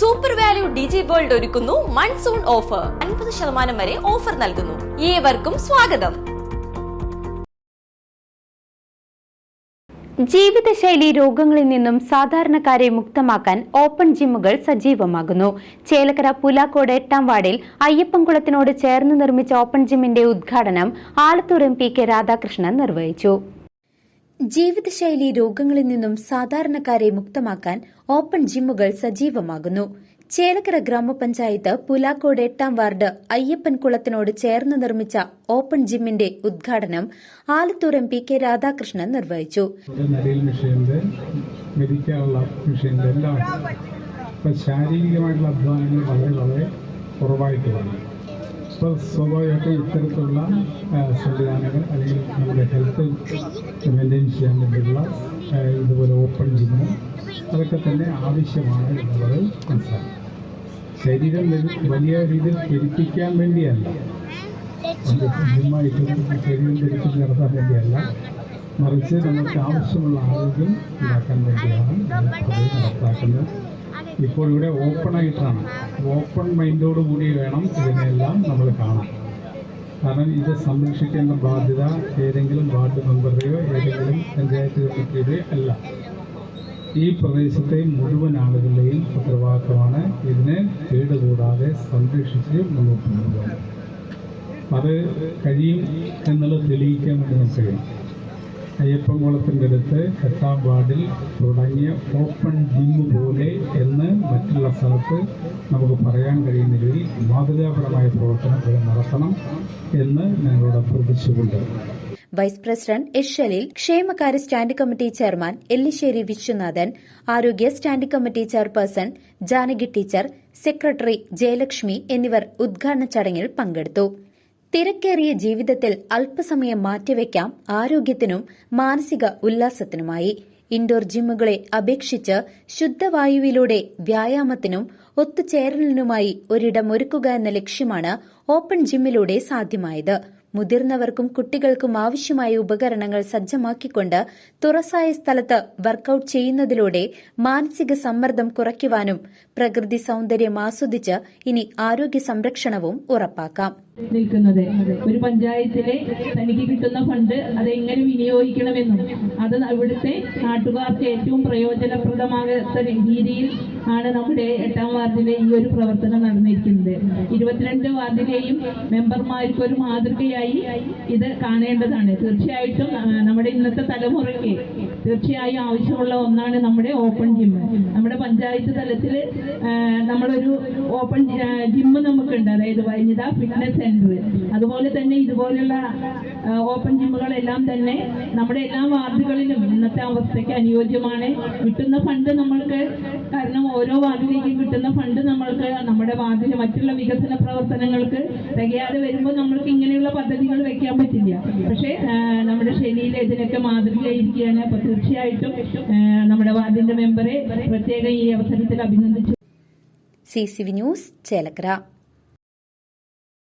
Super value ഡിജി world ഒരുക്കുന്നു monsoon offer അൻപത് ശതമാനം വരെ ഓഫർ നൽകുന്നു. ഏവർക്കും സ്വാഗതം. ജീവിതശൈലി രോഗങ്ങളിൽ നിന്നും സാധാരണക്കാരെ മുക്തമാക്കാൻ ഓപ്പൺ ജിമ്മുകൾ സജീവമാകുന്നു. ചേലക്കര പുലാക്കോട് എട്ടാം വാർഡിൽ അയ്യപ്പൻകുളത്തിനോട് ചേർന്ന് നിർമ്മിച്ച ഓപ്പൺ ജിമ്മിന്റെ ഉദ്ഘാടനം Alathur M P K Radhakrishnan നിർവഹിച്ചു. ജീവിതശൈലി രോഗങ്ങളിൽ നിന്നും സാധാരണക്കാരെ മുക്തമാക്കാൻ ഓപ്പൺ ജിമ്മുകൾ സജീവമാകുന്നു. ചേലക്കര ഗ്രാമപഞ്ചായത്ത് പുലാക്കോട് എട്ടാം വാർഡ് അയ്യപ്പൻകുളത്തിനോട് ചേർന്ന് നിർമ്മിച്ച ഓപ്പൺ ജിമ്മിന്റെ ഉദ്ഘാടനം Alathur M P K Radhakrishnan നിർവഹിച്ചു. ശാരീരികമായിട്ടുള്ള അധ്വാനങ്ങൾ വളരെ വളരെ കുറവായിട്ട് അപ്പോൾ സ്വാഭാവികമായിട്ടും ഇത്തരത്തിലുള്ള സംവിധാനങ്ങൾ അല്ലെങ്കിൽ നമ്മുടെ ഹെൽത്ത് മെയിന്റെയിൻ ചെയ്യാൻ വേണ്ടിയുള്ള ആ, ഇതുപോലെ ഓപ്പൺ ജിമ്മ് അതൊക്കെ തന്നെ ആവശ്യമാണ് എന്നുള്ളത് മനസ്സിലാക്കി. ശരീരം വലി- വലിയ രീതിയിൽ പെരുപ്പിക്കാൻ വേണ്ടിയല്ല. ജിമ്മായിട്ട് ശരീരം പെരുപ്പിച്ച് നടത്താൻ വേണ്ടിയല്ല. മറിച്ച് നമുക്ക് ആവശ്യമുള്ള ആരോഗ്യം ഉണ്ടാക്കാൻ വേണ്ടിയാണ് നടപ്പാക്കുന്നത്. ഇപ്പോൾ ഇവിടെ ഓപ്പൺ ആയിട്ടാണ്. ഓപ്പൺ മൈൻഡോട് കൂടി വേണം ഇതിനെല്ലാം നമ്മൾ കാണാൻ. കാരണം ഇത് സംരക്ഷിക്കേണ്ട ബാധ്യത ഏതെങ്കിലും വാർഡ് മെമ്പറുടെയോ ഏതെങ്കിലും പഞ്ചായത്ത് കമ്മിറ്റിയുടെയോ അല്ല. ഈ പ്രദേശത്തെ മുഴുവൻ ആളുകളുടെയും ഉത്തരവാദിത്തമാണ് ഇതിനെ കേടുകൂടാതെ സംരക്ഷിച്ച് മുന്നോട്ട് കൊണ്ടുപോകുന്നത് അത് കഴിയും എന്നുള്ളത് തെളിയിക്കാൻ വേണ്ടി നമുക്ക് കഴിയും. അയ്യപ്പൻകുളത്തിന്റെ അടുത്ത് എട്ടാം വാർഡിൽ തുടങ്ങിയ ഓപ്പൺ ജിം പോലെ എന്ന് മറ്റുള്ള സ്ഥലത്ത് നമുക്ക് പറയാൻ കഴിയുന്ന രീതിയിൽ മാതൃകാപരമായ പ്രവർത്തനം ഇവിടെ നടത്തണം എന്ന് ഞങ്ങളോട് അഭ്യർത്ഥിച്ചുകൊണ്ട്. വൈസ് പ്രസിഡന്റ് എസ് ഷലീൽ ക്ഷേമകാര്യ stand committee chairman Ellissery Viswanathan ആരോഗ്യ stand committee chairperson Janaki teacher secretary Jayalakshmi എന്നിവർ ഉദ്ഘാടന ചടങ്ങിൽ പങ്കെടുത്തു. തിരക്കേറിയ ജീവിതത്തിൽ അല്പസമയം മാറ്റിവെക്കാം ആരോഗ്യത്തിനും മാനസിക ഉല്ലാസത്തിനുമായി. ഇൻഡോർ ജിമ്മുകളെ അപേക്ഷിച്ച് ശുദ്ധവായുവിലൂടെ വ്യായാമത്തിനും ഒത്തുചേരലിനുമായി ഒരിടമൊരുക്കുക എന്ന ലക്ഷ്യമാണ് ഓപ്പൺ ജിമ്മിലൂടെ സാധ്യമായത്. മുതിർന്നവർക്കും കുട്ടികൾക്കും ആവശ്യമായ ഉപകരണങ്ങൾ സജ്ജമാക്കിക്കൊണ്ട് തുറസായ സ്ഥലത്ത് വർക്കൌട്ട് ചെയ്യുന്നതിലൂടെ മാനസിക സമ്മർദ്ദം കുറയ്ക്കുവാനും പ്രകൃതി സൗന്ദര്യം ആസ്വദിച്ച് ഇനി ആരോഗ്യ സംരക്ഷണവും ഉറപ്പാക്കാം. നിൽക്കുന്നത്. ഒരു പഞ്ചായത്തിലെ തനിക്ക് കിട്ടുന്ന ഫണ്ട് അത് എങ്ങനെ വിനിയോഗിക്കണമെന്നും അത് ഇവിടുത്തെ നാട്ടുകാർക്ക് ഏറ്റവും പ്രയോജനപ്രദമാകാത്ത രീതിയിൽ ആണ് നമ്മുടെ എട്ടാം വാർഡിലെ ഈ ഒരു പ്രവർത്തനം നടന്നിരിക്കുന്നത്. ഇരുപത്തിരണ്ട് വാർഡിലെയും മെമ്പർമാർക്ക് ഒരു മാതൃകയായി ഇത് കാണേണ്ടതാണ്. തീർച്ചയായിട്ടും നമ്മുടെ ഇന്നത്തെ തലമുറയ്ക്ക് തീർച്ചയായും ആവശ്യമുള്ള ഒന്നാണ് നമ്മുടെ ഓപ്പൺ ജിം. നമ്മുടെ പഞ്ചായത്ത് തലത്തിൽ നമ്മളൊരു ഓപ്പൺ ജിമ്മ് നമുക്കുണ്ട്. അതായത് വനിതാ ഫിറ്റ്നസ് സെന്റർ. അതുപോലെ തന്നെ ഇതുപോലുള്ള ആ, ഓപ്പൺ ജിമ്മുകളെല്ലാം തന്നെ നമ്മുടെ എല്ലാ വാർഡുകളിലും ഇന്നത്തെ അവസ്ഥയ്ക്ക് അനുയോജ്യമാണ്. കിട്ടുന്ന ഫണ്ട് നമ്മൾക്ക് കാരണം ഓരോ വാർഡിലേക്കും കിട്ടുന്ന ഫണ്ട് നമ്മൾക്ക് നമ്മുടെ വാർഡിൽ മറ്റുള്ള വികസന പ്രവർത്തനങ്ങൾക്ക് തികയാതെ വരുമ്പോൾ നമ്മൾക്ക് ഇങ്ങനെയുള്ള പദ്ധതികൾ വെക്കാൻ പറ്റില്ല. പക്ഷേ നമ്മുടെ ശനിയിൽ ഇതിനൊക്കെ മാതൃകയായിരിക്കുകയാണ് അപ്പൊ തീർച്ചയായിട്ടും നമ്മുടെ വാർഡിന്റെ മെമ്പറെ പ്രത്യേകം ഈ അവസരത്തിൽ അഭിനന്ദിച്ചു. C C V news Chelakkara.